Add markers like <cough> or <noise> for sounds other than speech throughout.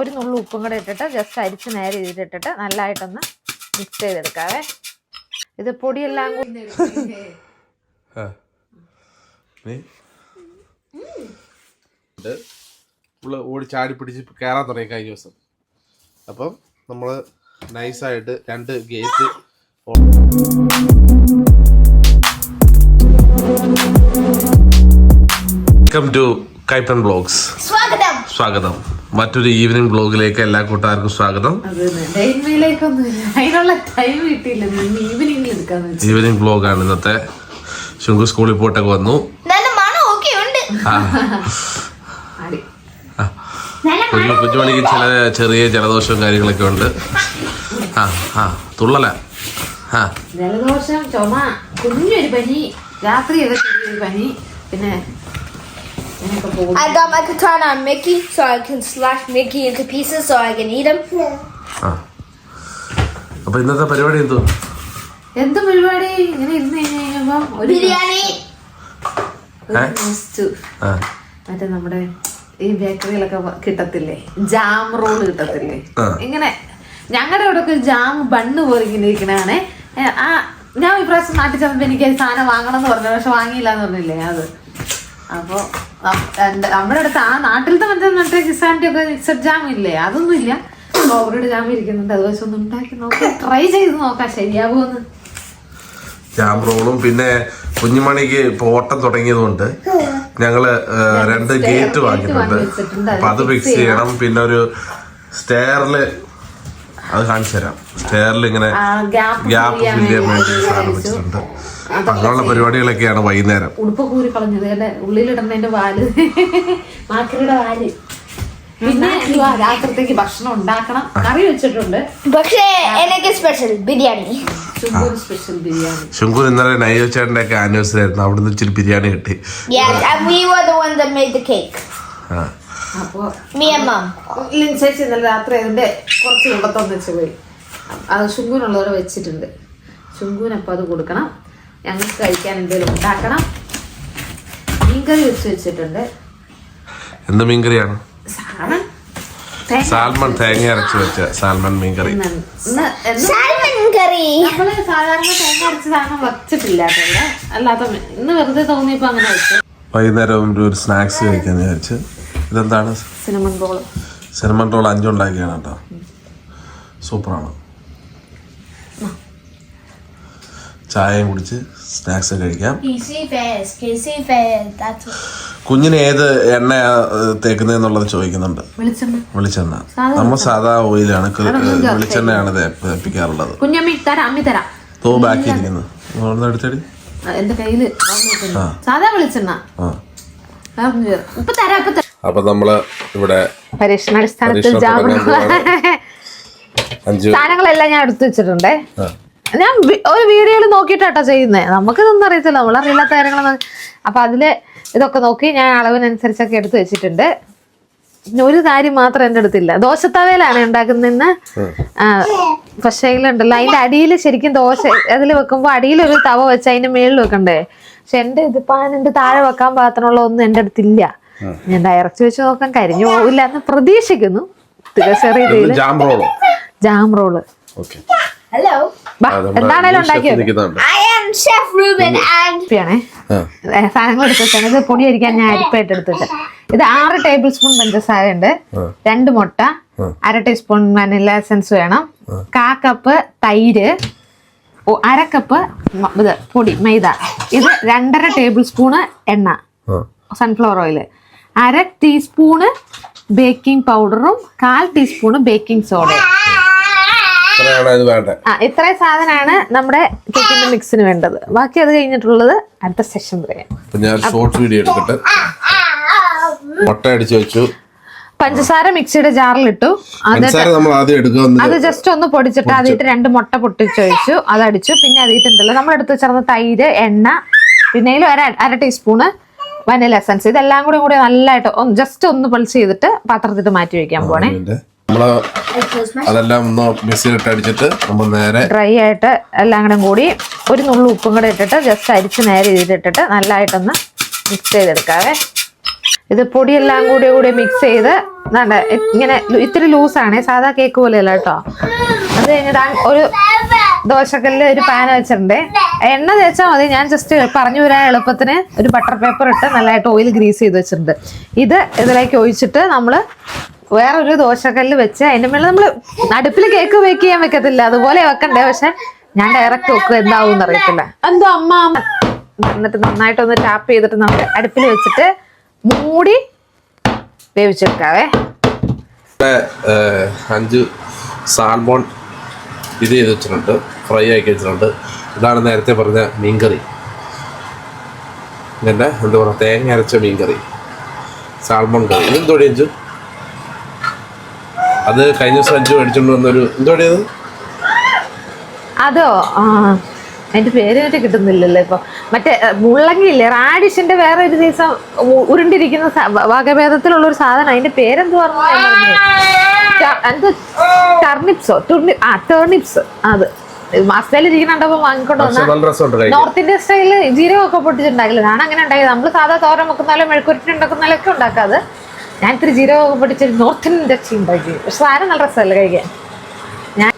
ഒരു നുള്ളു ഉപ്പും കൂടെ ഇട്ടിട്ട് ജസ്റ്റ് അരിച്ച് നേരെ ഇതിട്ടിട്ട് നല്ലതായിട്ടൊന്ന് മിക്സ് ചെയ്തെടുക്കാവേ. ഇത് പൊടിയെല്ലാം കൂടി ഓടി ചാടി പിടിച്ച് കയറാൻ തുടങ്ങി കഴിഞ്ഞ ദിവസം. അപ്പം നമ്മൾ നൈസായിട്ട് രണ്ട് gate welcome to Kaippan blogs സ്വാഗതം. സ്വാഗതം. മറ്റൊരു ഈവനിങ് ബ്ലോഗിലേക്ക് എല്ലാ കൂട്ടുകാർക്കും സ്വാഗതം. ഈവനിങ് ബ്ലോഗാണ് ഇന്നത്തെ. ശുങ്കു സ്കൂളിൽ പോയിട്ടൊക്കെ വന്നു. നല്ല മണം ഒക്കെ ഉണ്ട്. ആ. ആടി നല്ല കുഞ്ഞു കുഞ്ഞുമണിക്ക് ചില ചെറിയ ജലദോഷവും കാര്യങ്ങളൊക്കെ ഉണ്ട്. ആ ആ. തുള്ളല. ആ. ജലദോഷം ചുമ കുഞ്ഞൊരു പനി രാത്രി പനി പിന്നെ I got my katana on Mickey so I can slash Mickey into pieces so I can eat him. അപ്പൊ ഇന്നത്തെ പരിപാടി എന്തോ? എന്ത് പരിപാടി? ഇങ്ങനെ ഇരുന്ന് കഴിഞ്ഞപ്പോ ഒരു ബിരിയാണി. മറ്റേ നമ്മുടെ ഈ ബേക്കറിയിലൊക്കെ കിട്ടത്തില്ലേ? Jam role കിട്ടത്തില്ലേ? ഇങ്ങനെ. ഞങ്ങളുടെ ഇവിടെ ഒക്കെ ജാം ബണ്ണ് പോലെ ഇങ്ങനെ ഇരിക്കണേ ആ ഞാൻ ഇപ്രാവശ്യം നാട്ടിൽ ചെന്നപ്പോ എനിക്ക് സാധനം വാങ്ങണം എന്ന് പറഞ്ഞു പക്ഷെ വാങ്ങിയില്ല എന്ന് പറഞ്ഞില്ലേ അത്? അപ്പൊ നമ്മുടെ അടുത്ത് ആ നാട്ടിലത്തെ മറ്റേ മറ്റേ കിസാന്റെ ഒക്കെ മിക്സഡ് ജാം ഇല്ലേ? അതൊന്നും ഇല്ല ഓവറോട് ജാം ഇരിക്കുന്നുണ്ട്. അത് വെച്ച് ഒന്ന് ഉണ്ടാക്കി നോക്കാം. ട്രൈ ചെയ്ത് നോക്കാം. ശരിയാവുമെന്ന് ജാം റോളും. പിന്നെ കുഞ്ഞുമണിക്ക് ഇപ്പൊ ഓട്ടം തുടങ്ങിയതുകൊണ്ട് ഞങ്ങൾ രണ്ട് ഗേറ്റ് വാങ്ങിയിട്ടുണ്ട്. അപ്പൊ അത് ഫിക്സ് ചെയ്യണം. പിന്നെ ഒരു സ്റ്റെയറിൽ അത് കാണിച്ചു തരാം. സ്റ്റെയറിൽ ഇങ്ങനെ ഗ്യാപ്പ് ഫില്ല് ചെയ്യാൻ വേണ്ടി സാധനം വെച്ചിട്ടുണ്ട്. അങ്ങനെയുള്ള പരിപാടികളൊക്കെയാണ് വൈകുന്നേരം. ഉടുപ്പ് കൂരി കളഞ്ഞത് എന്റെ ഉള്ളിലിടുന്നതിന്റെ വാൽ. മാക്രിയുടെ വാൽ. പിന്നെ രാത്രിത്തേക്ക് ഭക്ഷണം ഉണ്ടാക്കണം. കറി വെച്ചിട്ടുണ്ട്. പക്ഷേ എനിക്ക് സ്പെഷ്യൽ ബിരിയാണി. സ്പെഷ്യൽ ബിരിയാണി. ശുങ്കൂർ ഇന്നലെ ഒക്കെ ആനിവേഴ്സറി ആയിരുന്നു. അവിടുന്ന് ഇച്ചിരി ബിരിയാണി കിട്ടി. അപ്പൊ ലിൻസേച്ചി ഇന്നലെ രാത്രി അതിന്റെ കുറച്ച് കുമ്പത്തൊന്ന് വെച്ച് പോയി. അത് ശുങ്കൂനുള്ളവരെ വെച്ചിട്ടുണ്ട്. ശുങ്കൂനപ്പം അത് കൊടുക്കണം. ഞങ്ങൾക്ക് കഴിക്കാൻ എന്തെങ്കിലും ഉണ്ടാക്കണം. മീൻകറി വെച്ച് വെച്ചിട്ടുണ്ട്. എന്ത് മീൻകറിയാണ്? തേങ്ങ സാൽമൺ തേങ്ങ അരച്ച് വെച്ച സാൽമൺ മീൻകറി. curry. നമ്മൾ സാധാരണ തേങ്ങ അരച്ചതാണ് സാധനം വച്ചിട്ടില്ല അല്ലാത്ത ഇന്ന് വെറുതെ തോന്നിയപ്പോ അങ്ങനെ വെച്ചു. വൈകുന്നേരം ഒരു- സ്നാക്സ് കഴിക്കാൻ വിചാരിച്ച്. ഇതെന്താണ്? സിനമൺ സിനിമൻ റോൾ അഞ്ചുണ്ടാക്കിയാണ് കേട്ടോ. സൂപ്പറാണ്. ചായയും കുടിച്ച് സ്നാക്സ് കഴിക്കാം. കുഞ്ഞിന് ഏത് എണ്ണ തേക്കുന്നതെന്നുള്ളത് ചോദിക്കുന്നുണ്ട്. വെളിച്ചെണ്ണ. നമ്മൾ സാധാ ഓയിലാണ് വെളിച്ചെണ്ണയാണ് തേപ്പിക്കാറുള്ളത്. കുഞ്ഞമ്മി തരാം അമ്മി തരാം. തോ ബാക്കി ഇരിക്കുന്നു ഒന്ന് എടുത്തടി. ആ, എന്റെ കയ്യിൽ സാധാ വെളിച്ചെണ്ണ. ആ. വേറെ ഒന്നും ചെയ്യരുത്. ഇപ്പൊ തരാം ഇപ്പൊ തരാം. അപ്പൊ നമ്മൾ ഇവിടെ പരീക്ഷണാടിസ്ഥാനത്തിൽ <laughs> സാധനങ്ങളെല്ലാം ഞാൻ എടുത്തു വെച്ചിട്ടുണ്ടേ. ആ. ഞാൻ ഒരു വീഡിയോയിൽ നോക്കിയിട്ടാട്ടോ ചെയ്യുന്നത് നമുക്ക് ഇതൊന്നും അറിയത്തില്ല. നമ്മൾ അറിയില്ലാത്ത കാര്യങ്ങളൊന്നും അപ്പൊ അതിൽ ഇതൊക്കെ നോക്കി ഞാൻ അളവിനനുസരിച്ചൊക്കെ എടുത്തു വെച്ചിട്ടുണ്ട്. ഒരു കാര്യം മാത്രം എന്റെ അടുത്തില്ല. ദോശത്തവയിലാണ് ഉണ്ടാക്കുന്നതെന്ന് പക്ഷേ ഉണ്ടല്ലോ അതിന്റെ അടിയിൽ ശരിക്കും ദോശ അതിൽ വെക്കുമ്പോൾ അടിയിലൊരു തവ വെച്ച് അതിന്റെ മേളിൽ വെക്കണ്ടേ? പക്ഷെ എന്റെ ഇത് പാനിന്റെ താഴെ വെക്കാൻ പാത്രമുള്ള ഒന്നും എന്റെ അടുത്തില്ല. ഞാൻ ഡയറക്റ്റ് വെച്ച് നോക്കാൻ കരിഞ്ഞു പോവില്ല എന്ന് പ്രതീക്ഷിക്കുന്നു. ചെറിയ ജാം റോളോ? Jam roll. Hello. എന്താണേലും സാധനങ്ങൾ എടുത്തിട്ടാണ് ഇത് പൊടി അരിക്കാൻ ഞാൻ അരിപ്പായിട്ട് എടുത്തിട്ട്. ഇത് ആറ് ടേബിൾ സ്പൂൺ പഞ്ചസാര ഉണ്ട്. രണ്ട് മുട്ട അര ടീസ്പൂൺ വനില എസൻസ് വേണം. കാ കപ്പ് തൈര് അര കപ്പ് ഇത് പൊടി മൈദ. ഇത് രണ്ടര ടേബിൾ സ്പൂണ് എണ്ണ. സൺഫ്ലവർ ഓയിൽ അര ടീസ്പൂണ് ബേക്കിംഗ് പൗഡറും കാൽ ടീസ്പൂണ് ബേക്കിംഗ് സോഡയും ഇത്രയാണ് ഇത് വേണ്ടത് ആ ഇത്രയും സാധനമാണ് നമ്മുടെ കേക്കിന്റെ മിക്സിന് വേണ്ടത്. ബാക്കി അത് കഴിഞ്ഞിട്ടുള്ളത് അടുത്ത സെഷൻ പറയാം ഞാൻ ഷോർട്ട് വീഡിയോ എടുക്കട്ടെ മുട്ട അടിച്ചു വെച്ചു. പഞ്ചസാര മിക്സിയുടെ ആദ്യം എടുക്കുക അത് ജസ്റ്റ് ഒന്ന് പൊടിച്ചിട്ട് അതിട്ട് രണ്ട് മുട്ട പൊട്ടിച്ചൊഴിച്ചു അതടിച്ചു. പിന്നെ അതിട്ടുണ്ടല്ലോ നമ്മൾ എടുത്ത് വെച്ചിരുന്ന തൈര് എണ്ണ പിന്നെ ഒരു അര ടീസ്പൂണ് വനില എസൻസ് ഇതെല്ലാം കൂടി കൂടി നല്ലതായിട്ട് ജസ്റ്റ് ഒന്ന് പൊളിച്ച് ചെയ്തിട്ട് പാത്രത്തിട്ട് മാറ്റി വെക്കാൻ പോണേ. നമ്മൾ അതെല്ലാം ഒന്ന് മിക്സിയിലിട്ട് അടിച്ചിട്ട് നമ്മൾ നേരെ ഡ്രൈ ആയിട്ട് എല്ലാം കൂടെ കൂടി ഒരു നുള്ളു ഉപ്പും കൂടെ ഇട്ടിട്ട് ജസ്റ്റ് അരിച്ച് നേരെ ഇതിട്ടിട്ട് നല്ലതായിട്ടൊന്ന് മിക്സ് ചെയ്തെടുക്കാവേ. ഇത് പൊടിയെല്ലാം കൂടി കൂടി മിക്സ് ചെയ്ത് നല്ല ഇങ്ങനെ ഇത്തിരി ലൂസാണ് സാധാ കേക്ക് പോലെയല്ല കേട്ടോ. അത് കഴിഞ്ഞിട്ട് ഒരു ദോശക്കല്ല് ഒരു പാൻ വെച്ചിട്ടുണ്ട്. എണ്ണ തേച്ചാൽ മതി. ഞാൻ ജസ്റ്റ് പറഞ്ഞു വരാൻ എളുപ്പത്തിന് ഒരു ബട്ടർ പേപ്പർ ഇട്ട് നല്ലതായിട്ട് ഓയിൽ ഗ്രീസ് ചെയ്ത് വെച്ചിട്ടുണ്ട്. ഇത് ഇതിലേക്ക് ഒഴിച്ചിട്ട് നമ്മൾ വേറൊരു ദോശക്കല്ല് വെച്ച് അതിന്റെ മേലെ നമ്മൾ അടുപ്പിൽ കേക്ക് ബേക്ക് ചെയ്യാൻ വെക്കത്തില്ല. അതുപോലെ വെക്കണ്ടേ പക്ഷെ ഞാൻ ഡയറക്റ്റ് വെക്കും. എന്താവും അറിയത്തില്ല എന്തോ അമ്മ എന്നിട്ട് നന്നായിട്ടൊന്ന് ടാപ്പ് ചെയ്തിട്ട് നമുക്ക് അടുപ്പിൽ വെച്ചിട്ട് മൂടി വേവിച്ചെടുക്കാവേ. അഞ്ചു സാൽമോൺ ഇത് ചെയ്ത് വെച്ചിട്ടുണ്ട്. ഫ്രൈ ആക്കി വെച്ചിട്ടുണ്ട്. ഇതാണ് നേരത്തെ പറഞ്ഞ മീൻകറി. ഇതിന്റെ എന്താ പറയുക തേങ്ങ അരച്ച മീൻകറി. സാൽമോൺ കറി. ഇതും എന്തോടി അഞ്ചു? അത് കഴിഞ്ഞ ദിവസം അഞ്ചു മേടിച്ചോണ്ട് വന്നൊരു എന്തോടിയത് അതോ? ആ അതിന്റെ പേര് മറ്റേ കിട്ടുന്നില്ലല്ലോ ഇപ്പൊ. മറ്റേ മുള്ളങ്ങി മുള്ളങ്കി ഇല്ലേ റാഡിഷിന്റെ വേറെ ഒരു ദിവസം ഉരുണ്ടിരിക്കുന്ന വകഭേദത്തിലുള്ള ഒരു സാധനം. അതിന്റെ പേരെന്ത് പറഞ്ഞു എന്ത്? ടർണിപ്സോ? ടുർണി ആ ടേർണിപ്സ് അത്. മസാല ഇരിക്കുന്നുണ്ടപ്പോ വാങ്ങിക്കൊണ്ട് വന്ന. നോർത്ത് ഇന്ത്യൻ സ്റ്റൈലിൽ ജീരകമൊക്കെ പൊട്ടിച്ചുണ്ടാക്കില്ല ഞാൻ അങ്ങനെ ഉണ്ടാക്കിയത് നമ്മൾ സാധാ തോരൻ വെക്കുന്നാലും മെഴുക്കുരുട്ടി ഉണ്ടാക്കുന്നാലും ഒക്കെ ഉണ്ടാക്കാത് ഞാൻ ഇത്തിരി ജീരകമൊക്കെ പൊട്ടിച്ച് നോർത്ത് ഇന്ത്യൻ ടച്ച് ഉണ്ടാക്കി. പക്ഷെ സാധനം നല്ല രസമല്ലേ കഴിക്കാൻ. ഞാൻ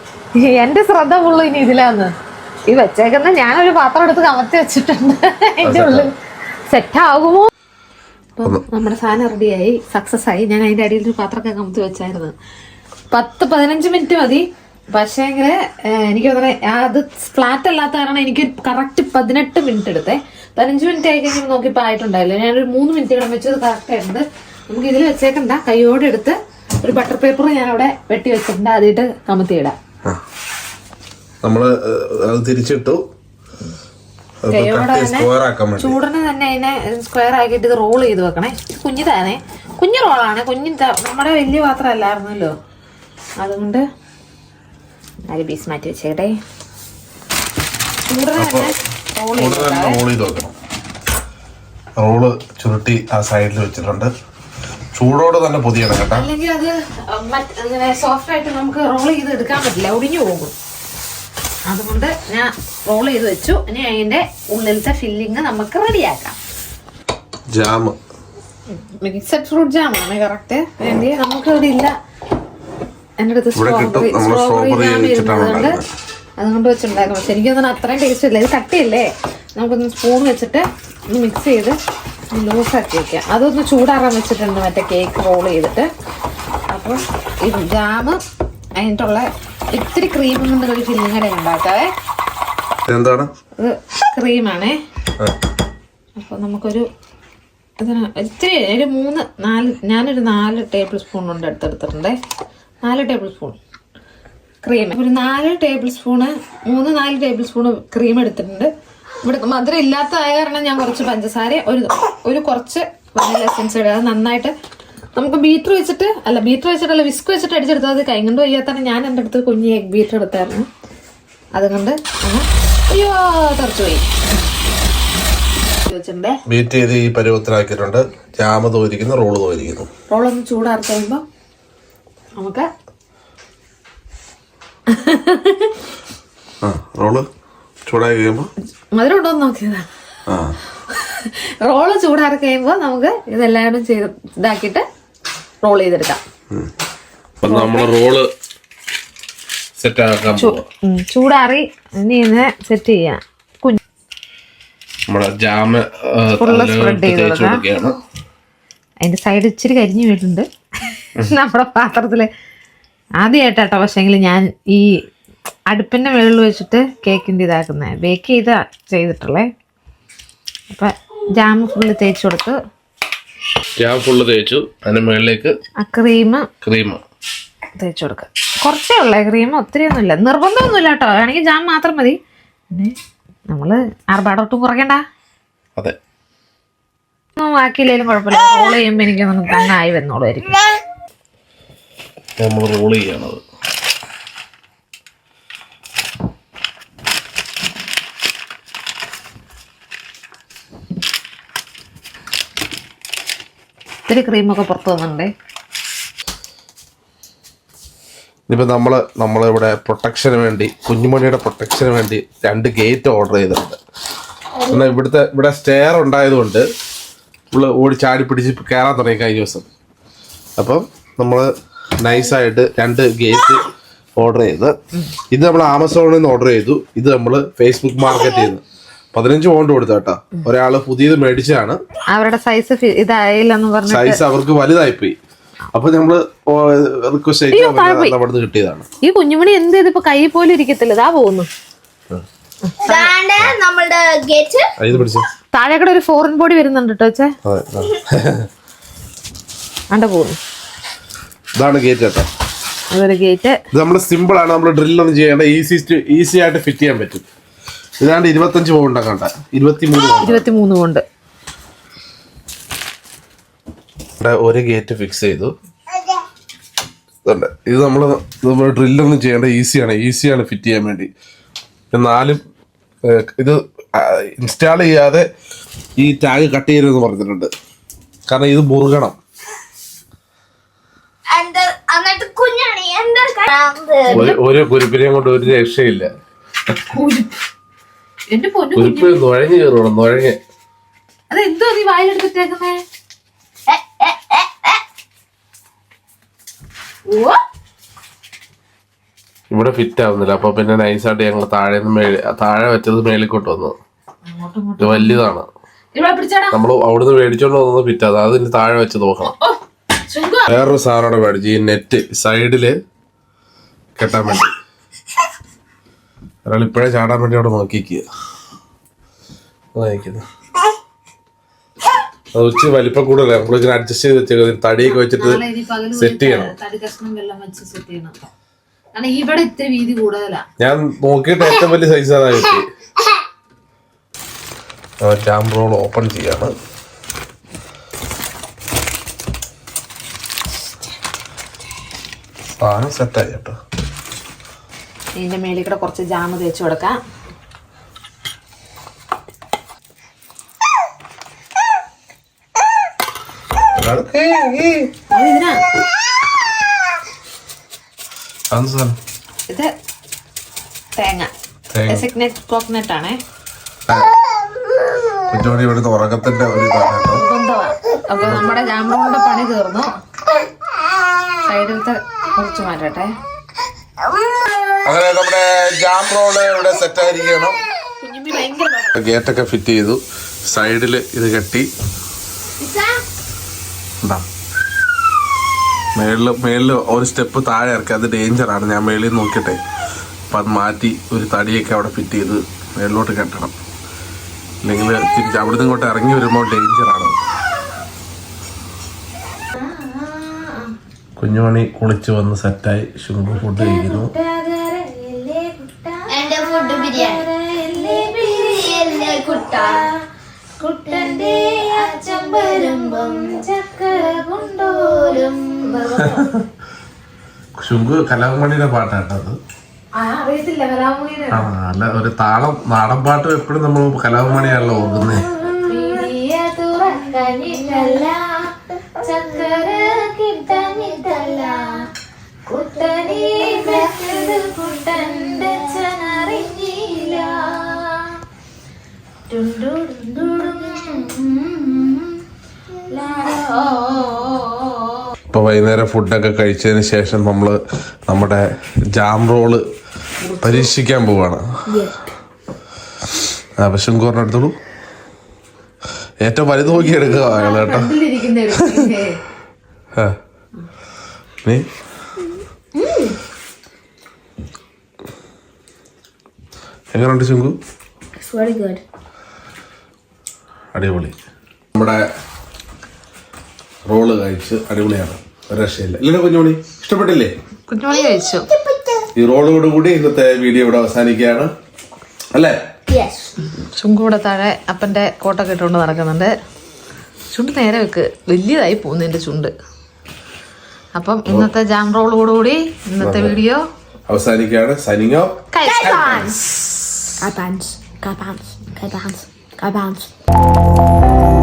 എന്റെ ശ്രദ്ധ ഫുള്ള് ഇനി ഇതിലാന്ന്. ഈ വെച്ചേക്കുന്ന ഞാനൊരു പാത്രം എടുത്ത് കമത്തി വെച്ചിട്ടുണ്ട്. എന്റെ ഉള്ളിൽ സെറ്റ് ആകുമോ? അപ്പം നമ്മുടെ സാധനം റെഡിയായി സക്സസ് ആയി. ഞാൻ അതിന്റെ അടിയിൽ ഒരു പാത്രമൊക്കെ കമത്തി വെച്ചായിരുന്നു. പത്ത് പതിനഞ്ച് മിനിറ്റ് മതി. പക്ഷേ എനിക്ക് തോന്നുന്നത് അത് ഫ്ലാറ്റ് അല്ലാത്ത കാരണം എനിക്ക് കറക്റ്റ് പതിനെട്ട് മിനിറ്റ് എടുത്തേ. പതിനഞ്ച് മിനിറ്റ് ആയി കഴിഞ്ഞപ്പോൾ നോക്കിയപ്പോൾ ആയിട്ടുണ്ടായില്ല. ഞാനൊരു മൂന്ന് മിനിറ്റ് ഇവിടെ വെച്ചത് കറക്റ്റ് ആയിട്ടുണ്ട്. നമുക്ക് ഇതിൽ വെച്ചേക്കണ്ട കൈയോടെ എടുത്ത് ഒരു ബട്ടർ പേപ്പർ ഞാൻ അവിടെ വെട്ടി വെച്ചിട്ടുണ്ട്. അതിട്ട് കമത്തിയിടാം നമ്മൾ അത് തിരിച്ചിട്ടു. ആക്കാൻ വേണ്ടി. ചൂടിന് തന്നെ അതിനെ സ്ക്വയർ ആക്കിയിട്ട് ഇത് റോൾ ചെയ്ത് വെക്കണേ. കുഞ്ഞിതാണ്. കുഞ്ഞു റോളാണ് കുഞ്ഞു നമ്മുടെ വലിയ പാത്രം അല്ലായിരുന്നല്ലോ. അതുകൊണ്ട് നാല് പീസ് മാറ്റി വെച്ചേട്ടെ ചൂടിന് തന്നെ തന്നെ റോൾ ചെയ്ത് വെക്കണം. റോൾ ചുരുട്ടി ആ സൈഡിൽ വെച്ചിട്ടുണ്ട്. ചൂടോടെ തന്നെ പൊതിയണം കേട്ടോ. അല്ലെങ്കിൽ അത് ഇങ്ങനെ സോഫ്റ്റ് ആയിട്ട് നമുക്ക് റോൾ ചെയ്ത് എടുക്കാൻ പറ്റില്ല. ഒടിഞ്ഞു പോകും. അതുകൊണ്ട് ഞാൻ റോൾ ചെയ്ത് വെച്ചു. ഇനി അതിന്റെ ഉള്ളിലത്തെ ഫില്ലിങ് നമുക്ക് റെഡിയാക്കാം. ജാം മിക്സഡ് ഫ്രൂട്ട് ജാം ആണ് കറക്റ്റ് വേണ്ടി നമുക്ക് ഇവിടെ ഇല്ല. എന്റെ അടുത്ത്. സ്ട്രോബെറി സ്ട്രോബെറി ജാം ഇരുന്നതുകൊണ്ട്. അതുകൊണ്ട് വെച്ചിട്ടുണ്ടായിരുന്നു. പക്ഷെ എനിക്കൊന്നും അത്രയും ടേസ്റ്റ് ഇല്ല. ഇത് കട്ടിയല്ലേ? നമുക്കൊന്ന് സ്പൂൺ വെച്ചിട്ട് ഒന്ന് മിക്സ് ചെയ്ത് ലൂസാക്കി വെക്കാം. അതൊന്ന് ചൂടാറാൻ വെച്ചിട്ടുണ്ട് മറ്റേ കേക്ക് റോൾ ചെയ്തിട്ട്. അപ്പോൾ ഈ ജാമ് അതിനുള്ള ഇത്തിരി ക്രീം എന്നുള്ളൊരു ഒരു ഫില്ലിങ് കൂടെ ഉണ്ടാക്കാവേ. എന്താണ് ഇത് ക്രീമാണേ. അപ്പോൾ നമുക്കൊരു ഇതിന് ഇത്തിരി ഒരു മൂന്ന് നാല് ഞാനൊരു നാല് ടേബിൾ സ്പൂൺ കൊണ്ട് എടുത്തെടുത്തിട്ടുണ്ടേ. നാല് ടേബിൾ സ്പൂൺ ക്രീം ഒരു നാല് ടേബിൾ സ്പൂണ് മൂന്ന് നാല് ടേബിൾ സ്പൂൺ ക്രീം എടുത്തിട്ടുണ്ട്. ഇവിടെ മധുരം ഇല്ലാത്തതായ കാരണം ഞാൻ കുറച്ച് പഞ്ചസാര ഒരു ഒരു കുറച്ച് വനില എസൻസ് ഇടുക. നന്നായിട്ട് നമുക്ക് ബീറ്റർ വെച്ചിട്ട് അല്ല ബീറ്റർ വെച്ചിട്ടല്ല വിസ്ക് വെച്ചിട്ട് അടിച്ചെടുത്തത് അത് കൈ കൊണ്ട് വയ്യാത്താണ് ഞാൻ എന്റെ അടുത്ത് കുഞ്ഞി എഗ് ബീറ്റർ എടുത്തായിരുന്നു. അതുകൊണ്ട് അങ്ങ് അയ്യോ തെറിച്ചു പോയി. ബീറ്റ് ചെയ്ത് ഈ പരുവത്തിലാക്കിയിട്ടുണ്ട്. ജാമ തോരിക്കുന്നു റോൾ തോരിക്കുന്നു. റോളൊന്ന് ചൂടാർത്ത് കഴിയുമ്പോൾ നമുക്ക് റോൾ. ചൂടായി കഴിയുമ്പോൾ മധുരം ഉണ്ടോ നോക്കിയതാ. റോൾ ചൂടാറി കഴിയുമ്പോൾ നമുക്ക് ഇതെല്ലാം കൂടെ ചെയ്ത് ഇതാക്കിയിട്ട് റോൾ ചെയ്തെടുക്കാം. അപ്പം റോൾ. സെറ്റ് ആക്കാൻ ചൂടാറി ഇനി സെറ്റ് ചെയ്യാം. കുഞ്ഞ് നമ്മുടെ ജാമ് സ്പ്രെഡ് അതിന്റെ സൈഡ് ഇച്ചിരി കരിഞ്ഞു വീട്ടുണ്ട് നമ്മുടെ പാത്രത്തിൽ. ആദ്യമായിട്ടാട്ടോ പക്ഷെങ്കിൽ ഞാൻ ഈ അടുപ്പിന്റെ മുകളിൽ വെച്ചിട്ട് കേക്കിന്റെ ഇതാക്കുന്നത് ബേക്ക് ചെയ്ത ചെയ്തിട്ടുള്ളേ. അപ്പം ജാം ഫുള്ള് തേച്ച് കൊടുത്ത് ജാം ഫുള്ള് തേച്ചു. അതിന് മുകളിലേക്ക് ക്രീം ക്രീം തേച്ച് കൊടുക്കുക കുറച്ചേ ഉള്ളേ ക്രീം ഒത്തിരി ഒന്നുമില്ല നിർബന്ധമൊന്നുമില്ല കേട്ടോ. വേണമെങ്കിൽ ജാം മാത്രം മതി. പിന്നെ നമ്മൾ ആർഭാടൊട്ടും കുറയ്ക്കണ്ട. അതെ. ഒന്നും ബാക്കിയില്ലെങ്കിലും കുഴപ്പമില്ല. റോൾ ചെയ്യുമ്പോൾ എനിക്കൊന്നും തന്നായി വന്നോളുമായിരിക്കും നമ്മൾ റോൾ ചെയ്യണത്. ഇത്തിരി ക്രീമൊക്കെ പുറത്ത് വന്നിട്ടുണ്ടേ. ഇനിയിപ്പോൾ നമ്മൾ നമ്മളിവിടെ പ്രൊട്ടക്ഷന് വേണ്ടി കുഞ്ഞുമണിയുടെ പ്രൊട്ടക്ഷന് വേണ്ടി രണ്ട് ഗേറ്റ് ഓർഡർ ചെയ്തിട്ടുണ്ട്. എന്നാൽ ഇവിടുത്തെ ഇവിടെ സ്റ്റെയർ ഉണ്ടായതുകൊണ്ട് ഉള്ള ഓടി ചാടി പിടിച്ച് കയറാൻ തുടങ്ങി കഴിഞ്ഞ ദിവസം. അപ്പം നമ്മൾ നൈസായിട്ട് രണ്ട് ഗേറ്റ് ഓർഡർ ചെയ്ത്. ഇത് നമ്മൾ ആമസോണിൽ നിന്ന് ഓർഡർ ചെയ്തു. ഇത് നമ്മൾ ഫേസ്ബുക്ക് മാർക്കറ്റ് ചെയ്തു. പതിനഞ്ച് പൗണ്ട് കൊടുത്താട്ടാ. കേട്ടോ ഒരാൾ പുതിയത് മേടിച്ചതാണ്. അവരുടെ സൈസ് ഇതായില്ലെന്ന് പറഞ്ഞു സൈസ് അവർക്ക് വലുതായി പോയി അപ്പൊ നമ്മൾ റിക്വസ്റ്റ് കിട്ടിയതാണ്. ഈ കുഞ്ഞുമണി എന്ത് ചെയ്തിപ്പോ കൈ പോലും ഇരിക്കത്തില്ല. ഇതാ പോകുന്നു. നമ്മളുടെ ഗേറ്റ് ഒരു ഫോറിൻ ബോഡി വരുന്നുണ്ട് കേട്ടോ. അണ്ട പോകുന്നു. ഇതാണ് ഗേറ്റ് കേട്ടോ അതൊരു ഗേറ്റ് ഇത് നമ്മൾ സിമ്പിൾ ആണ്. നമ്മൾ ഡ്രില്ലൊന്നും ചെയ്യേണ്ട. ഈസി ഈസി ആയിട്ട് ഫിറ്റ് ചെയ്യാൻ പറ്റും. ഇതാണ്ട് ഇരുപത്തഞ്ച് പൗണ്ട് കണ്ട ഇരുപത്തി മൂന്ന് പൗണ്ട്. ഇരുപത്തി മൂന്ന് ഇവിടെ ഒരു ഗേറ്റ് ഫിക്സ് ചെയ്തു. ഇത് നമ്മൾ നമ്മൾ ഡ്രില്ലൊന്നും ചെയ്യേണ്ട ഈസിയാണ്. ഈസിയാണ് ഫിറ്റ് ചെയ്യാൻ വേണ്ടി. എന്നാലും നാലും ഇത് ഇൻസ്റ്റാൾ ചെയ്യാതെ ഈ ടാഗ് കട്ട് ചെയ്യരുതെന്ന് പറഞ്ഞിട്ടുണ്ട്. കാരണം ഇത് മുറുകണം. ഒരു കുരുപ്പിനെയും കൊണ്ട് ഒരു രക്ഷയില്ല. എന്റെ പൊന്നു കുരുപ്പ് നുഴഞ്ഞു കയറണം നുഴഞ്ഞ്. അത് എന്തോ നീ വായിലെടുത്തിട്ടേക്കുന്നേ? ഓ. ഇവിടെ ഫിറ്റ് ആവുന്നില്ല അപ്പൊ പിന്നെ നൈസായിട്ട് ഞങ്ങൾ താഴെ താഴെ വെച്ചത് മേലിക്കോട്ട് വന്നു. ഇത് വലിയതാണ് നമ്മൾ അവിടുന്ന് മേടിച്ചോണ്ട് വന്നത് ഫിറ്റ് അത് താഴെ വെച്ച് നോക്കണം. വേറൊരു സാധനം മേടിച്ചു ഈ നെറ്റ് സൈഡിൽ കെട്ടാൻ വേണ്ടി. ഒരാൾ ഇപ്പോഴേ ചാടാൻ വേണ്ടി അവിടെ നോക്കിക്കുക വാങ്ങിക്കുന്നു അത് ഉച്ച വലിപ്പം കൂടുതലേ. നമ്മളിങ്ങനെ അഡ്ജസ്റ്റ് ചെയ്ത് വെച്ചേക്കുന്നത് തടിയൊക്കെ വെച്ചിട്ട് സെറ്റ് ചെയ്യണം. ഞാൻ നോക്കിയിട്ട് ഏറ്റവും വലിയ സൈസ് അതാ കിട്ടി. ക്യാമറ റോൾ ഓപ്പൺ ചെയ്യാണ്. സാധനം സെറ്റായി കേട്ടോ. ഇതിന്റെ മേളിൽ കൂടെ കുറച്ച് ജാമ് തേച്ച് കൊടുക്കാം. ഇത് തേങ്ങ. കോക്കനട്ട് ആണേ. ഉറക്കത്തിന്റെ ഒരു അപ്പൊ നമ്മുടെ ജാമ്പൂണിന്റെ പണി തീർന്നു. സൈഡിലത്തെ കുറച്ച് മാറ്റട്ടെ. അങ്ങനെ നമ്മുടെ ജാം റോൾ ഇവിടെ സെറ്റ് ആയിരിക്കണം. ഗേറ്റൊക്കെ ഫിറ്റ് ചെയ്തു. സൈഡിൽ ഇത് കെട്ടി. മേളിൽ മേളിൽ ഒരു സ്റ്റെപ്പ് താഴെ ഇറക്കി. അത് ഡേഞ്ചറാണ് ഞാൻ മേളിൽ നോക്കിട്ടെ. അപ്പം അത് മാറ്റി ഒരു തടിയൊക്കെ അവിടെ ഫിറ്റ് ചെയ്ത് മേളിലോട്ട് കെട്ടണം. അല്ലെങ്കിൽ തിരിച്ച് അവിടുന്ന് ഇങ്ങോട്ട് ഇറങ്ങി വരുമ്പോൾ ഡേഞ്ചറാണ് കുഞ്ഞുമണി കുളിച്ച് വന്ന് സെറ്റായി ശുംഭ ഫുഡ് കഴിക്കുന്നു. കുട്ടന്റെ അച്ഛൻ വരുമ്പം കൊണ്ടോരും <laughs> ശുങ്ക് കലാമണിയുടെ പാട്ടാട്ടോ അത്. ആ അറിയത്തില്ല കലാമുണിയുടെ ആ അല്ല ഒരു താളം നാടൻ പാട്ട് എപ്പോഴും നമ്മൾ കലാമണിയാണല്ലോ ഓർക്കുന്നത് ചക്കര കുട്ടനെ കുട്ടന്റെ ചനറിഞ്ഞില്ല ഇപ്പൊ വൈകുന്നേരം ഫുഡൊക്കെ കഴിച്ചതിന് ശേഷം നമ്മൾ നമ്മുടെ ജാം റോൾ പരീക്ഷിക്കാൻ പോവാണ്. അപ്പൊ ശുങ്കൂറിന് എടുത്തോളൂ. ഏറ്റവും വലുത് നോക്കി എടുക്കുക അയാൾ കേട്ടോ. നീ? എങ്ങനെയുണ്ട് ശുങ്കു അടിപൊളി. നമ്മുടെ റോൾ കഴിച്ച് അടിപൊളിയാണ്. ഒരു രക്ഷയില്ല. ഇല്ലല്ലോ കുഞ്ഞുമണി? ഇഷ്ടപ്പെട്ടില്ലേ? കുഞ്ഞുമണി കഴിച്ചു. ഈ റോളോട് കൂടി ഇന്നത്തെ വീഡിയോ ഇവിടെ അവസാനിക്കുകയാണ്. അല്ലേ? യെസ് ചുങ്കൂടെ താഴെ അപ്പന്റെ കോട്ടൊക്കെ ഇട്ടുകൊണ്ട് നടക്കുന്നുണ്ട്. ചുണ്ട് നേരെ വെക്ക്. വലിയതായി പോകുന്നു എന്റെ ചുണ്ട്. അപ്പം ഇന്നത്തെ ജാം റോളോട് കൂടി ഇന്നത്തെ വീഡിയോ അവസാനിക്കുകയാണ്. Signing off Guy Bounce. Guy Bounce.